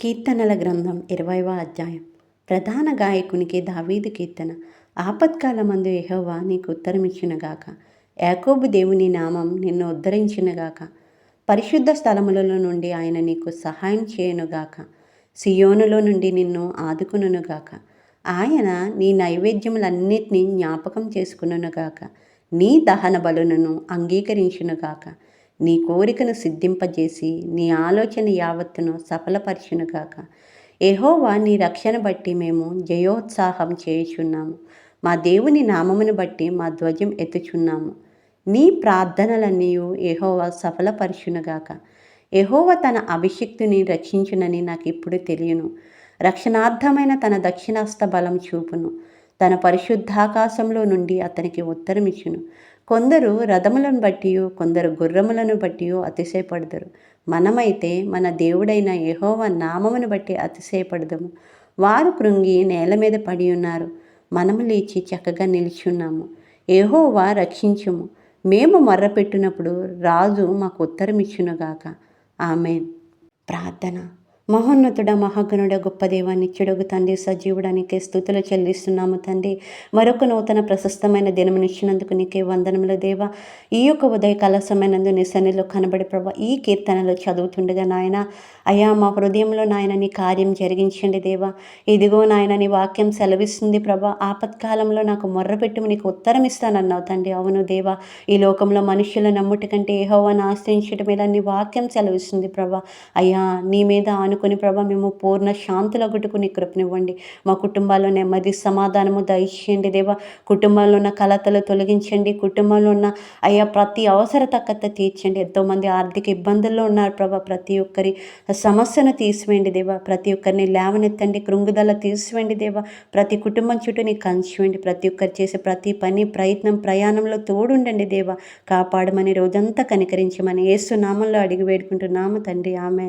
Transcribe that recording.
కీర్తనల గ్రంథం ఇరవైవ అధ్యాయం. ప్రధాన గాయకునికి దావీదు కీర్తన. ఆపత్కాలమందు యెహోవా నీకు ఉత్తరమిచ్చినగాక. యాకోబు దేవుని నామం నిన్ను ఉద్ధరించినగాక. పరిశుద్ధ స్థలములలో నుండి ఆయన నీకు సహాయం చేయనుగాక. సియోనులో నుండి నిన్ను ఆదుకునుగాక ఆయన నీ నైవేద్యములన్నిటినీ జ్ఞాపకం చేసుకునుగాక నీ దహన బలులను అంగీకరించునుగాక. నీ కోరికను సిద్ధింపజేసి నీ ఆలోచన యావత్తును సఫలపరచునుగాక. ఎహోవా నీ రక్షణ బట్టి మేము జయోత్సాహం చేయుచున్నాము. మా దేవుని నామమును బట్టి మా ధ్వజం ఎత్తుచున్నాము. నీ ప్రార్థనలన్నీ ఎహోవా సఫలపరచునుగాక. ఎహోవ తన అభిషిక్తుని రక్షించునని నాకు ఇప్పుడు తెలియను. రక్షణార్థమైన తన దక్షిణాస్త బలం చూపును. తన పరిశుద్ధాకాశంలో నుండి అతనికి ఉత్తరమిచ్చును కొందరు రథములను బట్టి కొందరు గుర్రములను బట్టి అతిశయపడదురు. మనమైతే మన దేవుడైన యహోవ నామమును బట్టి అతిశయపడదము. వారు కృంగి నేల మీద పడి ఉన్నారు. మనము లేచి చక్కగా నిలిచున్నాము. ఏహోవా రక్షించుము. మేము మర్రపెట్టినప్పుడు రాజు మాకు ఉత్తరం ఇచ్చునుగాక. ఆమె ప్రార్థన. మహోన్నతుడ మహాగణుడ గొప్ప దేవాన్ని చెడుగు తండ్రి సజీవుడానికి స్థుతులు చెల్లిస్తున్నాము తండ్రి. మరొక నూతన ప్రశస్తమైన దినమునిచ్చినందుకు నీకే వందనముల దేవ. ఈ యొక్క ఉదయకాల సమయనందు నీ సన్నిలో కనబడి ప్రభా ఈ కీర్తనలో చదువుతుండగా నాయన అయ్యా మా హృదయంలో నాయన నీ కార్యం జరిగించండి దేవా. ఇదిగో నాయన నీ వాక్యం సెలవిస్తుంది ప్రభా. ఆపత్కాలంలో నాకు మొర్రపెట్టుము నీకు ఉత్తరం ఇస్తానన్నావు తండ్రి. అవును దేవా ఈ లోకంలో మనుషుల నమ్ముటి కంటే ఏహోవాను ఆశ్రయించడం ఇలా నీ వాక్యం సెలవిస్తుంది ప్రభా. అయ్యా నీ మీద ఆను అనుకుని ప్రభా మేము పూర్ణ శాంతుల గుట్టుకుని కృపనివ్వండి. మా కుటుంబాల్లో నెమ్మది సమాధానము దయచేయండి దేవా. కుటుంబంలో ఉన్న కలతలు తొలగించండి. కుటుంబంలో ఉన్న అయ్యా ప్రతి అవసర తక్కత తీర్చండి. ఎంతోమంది ఆర్థిక ఇబ్బందుల్లో ఉన్నారు ప్రభా ప్రతి ఒక్కరి సమస్యను తీసివేయండి దేవా. ప్రతి ఒక్కరిని లేవనెత్తండి కృంగుదల తీసివేయండి దేవా. ప్రతి కుటుంబం చుట్టూ నీ కంచివేయండి ప్రతి ఒక్కరు చేసే ప్రతి పని ప్రయత్నం ప్రయాణంలో తోడుండండి దేవా. కాపాడమని రోజంతా కనికరించమని ఏసు నామంలో అడిగి వేడుకుంటున్నాము తండ్రి. ఆమె